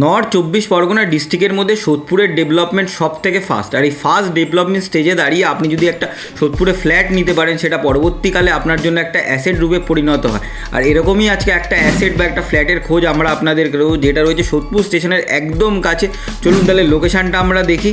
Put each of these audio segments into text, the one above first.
North চব্বিশ পরগনা ডিস্ট্রিক্টের মধ্যে সোদপুরের ডেভেলপমেন্ট সব থেকে ফাস্ট। আর এই ফার্স্ট ডেভেলপমেন্ট স্টেজে দাঁড়িয়ে আপনি যদি একটা সোদপুরে ফ্ল্যাট নিতে পারেন, সেটা পরবর্তীকালে আপনার জন্য একটা অ্যাসেট রূপে পরিণত হয়। আর এরকমই আজকে একটা অ্যাসেট বা একটা ফ্ল্যাটের খোঁজ আমরা আপনাদের যেটা রয়েছে সোদপুর স্টেশনের একদম কাছে। চলুন তাহলে লোকেশানটা আমরা দেখি।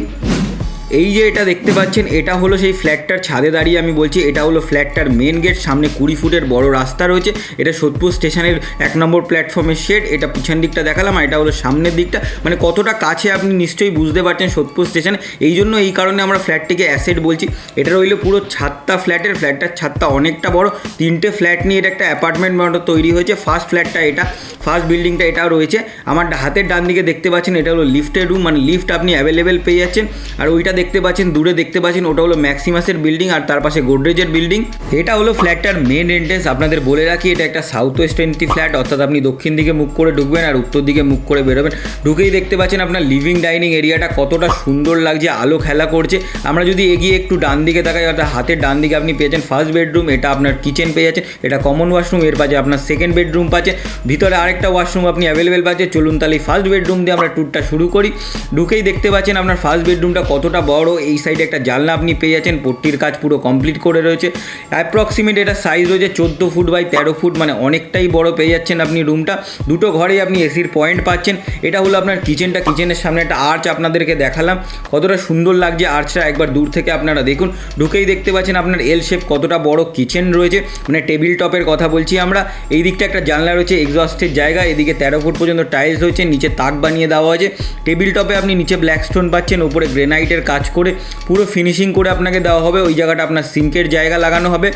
এই যে এটা দেখতে পাচ্ছেন, এটা হলো সেই ফ্ল্যাটটার ছাদে দাঁড়িয়ে আমি বলছি, এটা হলো ফ্ল্যাটটার মেন গেট সামনে কুড়ি ফুটের বড় রাস্তা রয়েছে, এটা সোদপুর স্টেশনের এক নম্বর প্ল্যাটফর্মের শেড এটা পিছন দিকটা দেখালাম আর এটা হলো সামনের দিকটা মানে কতটা কাছে আপনি নিশ্চয়ই বুঝতে পারছেন সোদপুর স্টেশন, এই জন্য এই কারণে আমরা ফ্ল্যাটটিকে অ্যাসেট বলছি, এটা রইল পুরো ছাদটা ফ্ল্যাটের ফ্ল্যাটটার ছাদটা অনেকটা বড়, তিনটে ফ্ল্যাট নিয়ে এটা একটা অ্যাপার্টমেন্ট তৈরি হয়েছে ফার্স্ট ফ্ল্যাটটা এটা ফার্স্ট বিল্ডিংটা এটাও রয়েছে। আমার হাতের ডান দিকে দেখতে পাচ্ছেন, এটা হলো লিফটের রুম মানে লিফট আপনি অ্যাভেলেবেল পেয়ে যাচ্ছেন। আর ওইটা দেখতে পাচ্ছেন, দূরে দেখতে পাচ্ছেন, ওটা হলো ম্যাক্সিমাসের বিল্ডিং আর তার পাশে গোদরেজের বিল্ডিং। এটা হলো ফ্ল্যাটটার মেন এন্ট্রেন্স আপনাদের বলে রাখি, এটা একটা সাউথ ওয়েস্ট এন্ট্রি ফ্ল্যাট অর্থাৎ আপনি দক্ষিণ দিকে মুখ করে ঢুকবেন আর উত্তর দিকে মুখ করে বেরোবেন। ঢুকেই দেখতে পাচ্ছেন আপনার লিভিং ডাইনিং এরিয়াটা কতটা সুন্দর লাগছে, আলো খেলা করছে। আমরা যদি এগিয়ে একটু ডান দিকে তাকাই, অর্থাৎ হাতের ডান দিকে আপনি পেয়েছেন ফার্স্ট বেডরুম এটা আপনার কিচেন পেয়ে যাচ্ছেন, এটা কমন ওয়াশরুম এর পাশে আপনার সেকেন্ড বেডরুম পাচ্ছেন। ভিতরে আরেকটা ওয়াশরুম আপনি অ্যাভেলেবেল পাচ্ছেন। চলুন তাহলে ফার্স্ট বেডরুম দিয়ে আমরা ট্যুরটা শুরু করি। ঢুকেই দেখতে পাচ্ছেন আপনার ফার্স্ট বেডরুমটা কতটা বড়। এই সাইডে একটা জানলা আপনি পেয়ে যাচ্ছেন। পট্টির কাজ পুরো কমপ্লিট করে রয়েছে। অ্যাপ্রক্সিমেট এটা সাইজ রয়েছে চোদ্দ ফুট বাই তেরো ফুট মানে অনেকটাই বড় পেয়ে যাচ্ছেন আপনি রুমটা দুটো ঘরেই আপনি এসির পয়েন্ট পাচ্ছেন। এটা হলো আপনার কিচেনটা কিচেনের সামনে একটা আর্চ আপনাদেরকে দেখালাম। কতটা সুন্দর লাগছে আর্চটা একবার দূর থেকে আপনারা দেখুন। ঢুকেই দেখতে পাচ্ছেন আপনার এল শেপ কতটা বড় কিচেন রয়েছে। মানে টেবিল টপের কথা বলছি আমরা। এই দিকটা একটা জানলা রয়েছে। এক্সস্টের জায়গা, এদিকে তেরো ফুট পর্যন্ত টাইলস রয়েছে, নিচে তাক বানিয়ে দেওয়া হয়েছে। টেবিল টপে আপনি নিচে ব্ল্যাক স্টোন পাচ্ছেন উপরে গ্রেনাইটের কাজ করে পুরো ফিনিশিং করে আপনাকে দেওয়া হবে। ওই জায়গাটা আপনার সিঙ্কের জায়গা লাগানো হবে।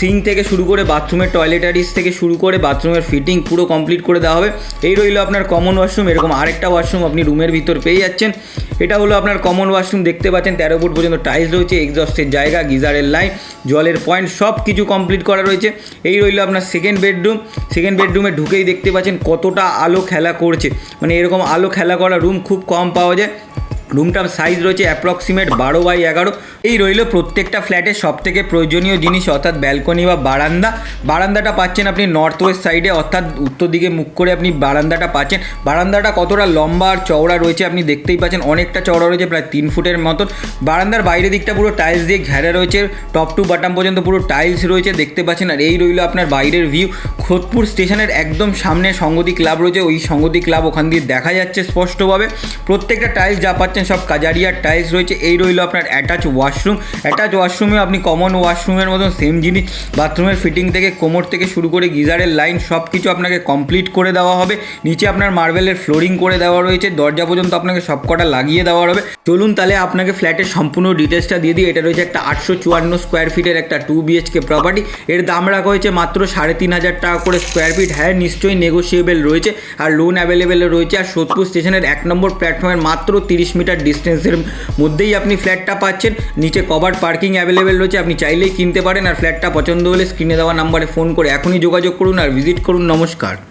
সিঙ্ক থেকে শুরু করে বাথরুমের টয়লেটারিস থেকে শুরু করে বাথরুমের ফিটিং পুরো কমপ্লিট করে দেওয়া হবে। এই রইল আপনার কমন ওয়াশরুম এরকম আরেকটা ওয়াশরুম আপনি রুমের ভিতর পেয়ে যাচ্ছেন। এটা হলো আপনার কমন ওয়াশরুম দেখতে পাচ্ছেন, তেরো ফুট পর্যন্ত টাইলস রয়েছে এক্সস্টের জায়গা, গিজারের লাইন জলের পয়েন্ট সব কিছু কমপ্লিট করা রয়েছে। এই রইল আপনার সেকেন্ড বেডরুম সেকেন্ড বেডরুমে ঢুকেই দেখতে পাচ্ছেন কতটা আলো খেলা করছে। মানে এরকম আলো খেলা করা রুম খুব কম পাওয়া যায়। রুমটার সাইজ রয়েছে অ্যাপ্রক্সিমেট বারো বাই এগারো। এই রইল প্রত্যেকটা ফ্ল্যাটের সব থেকে প্রয়োজনীয় জিনিস, অর্থাৎ ব্যালকনি বা বারান্দা। বারান্দাটা পাচ্ছেন আপনি নর্থ ওয়েস্ট সাইডে অর্থাৎ উত্তর দিকে মুখ করে আপনি বারান্দাটা পাচ্ছেন। বারান্দাটা কতটা লম্বা আর চওড়া রয়েছে আপনি দেখতেই পাচ্ছেন, অনেকটা চওড়া রয়েছে, প্রায় তিন ফুটের মতন। বারান্দার বাইরের দিকটা পুরো টাইলস দিয়ে ঘেরা রয়েছে টপ টু বাটাম পর্যন্ত পুরো টাইলস রয়েছে, দেখতে পাচ্ছেন। আর এই রইল আপনার বাইরের ভিউ খোদপুর স্টেশনের একদম সামনে সঙ্গতি ক্লাব রয়েছে। ওই সঙ্গতি ক্লাব ওখান দিয়ে দেখা যাচ্ছে স্পষ্টভাবে। প্রত্যেকটা টাইলস যা পাচ্ছেন সব কাজারিয়ার টাইলস রয়েছে। এই রইল আপনার অ্যাটাচ ওয়াশরুম অ্যাটাচ ওয়াশরুমে আপনি কমন ওয়াশরুমের মতন সেম জিনিস বাথরুমের ফিটিং থেকে কোমর থেকে শুরু করে গিজারের লাইন সব কিছু আপনাকে কমপ্লিট করে দেওয়া হবে। নিচে আপনার মার্বেলের ফ্লোরিং করে দেওয়া রয়েছে। দরজা পর্যন্ত আপনাকে সব কটা লাগিয়ে দেওয়া হবে। চলুন তাহলে আপনাকে ফ্ল্যাটের সম্পূর্ণ ডিটেলসটা দিয়ে দিই। এটা রয়েছে একটা আটশো চুয়ান্ন স্কোয়ার ফিটের একটা টু বিএচকে প্রপার্টি এর দাম রাখা হয়েছে মাত্র সাড়ে তিন হাজার টাকা করে স্কোয়ার ফিট হ্যাঁ নিশ্চয়ই নেগোসিয়েবল রয়েছে আর লোন অ্যাভেলেবেল রয়েছে আর সোদপুর স্টেশনের এক নম্বর প্ল্যাটফর্মের মাত্র তিরিশ মিটার ডিস্টেন্সের মধ্যেই আপনি ফ্ল্যাটটা পাচ্ছেন। নিচে কভার পার্কিং অ্যাভেলেবেল রয়েছে, আপনি চাইলেই কিনতে পারেন। আর ফ্ল্যাটটা পছন্দ হলে স্ক্রিনে দেওয়া নাম্বারে ফোন করে এখনই যোগাযোগ করুন আর ভিজিট করুন। নমস্কার।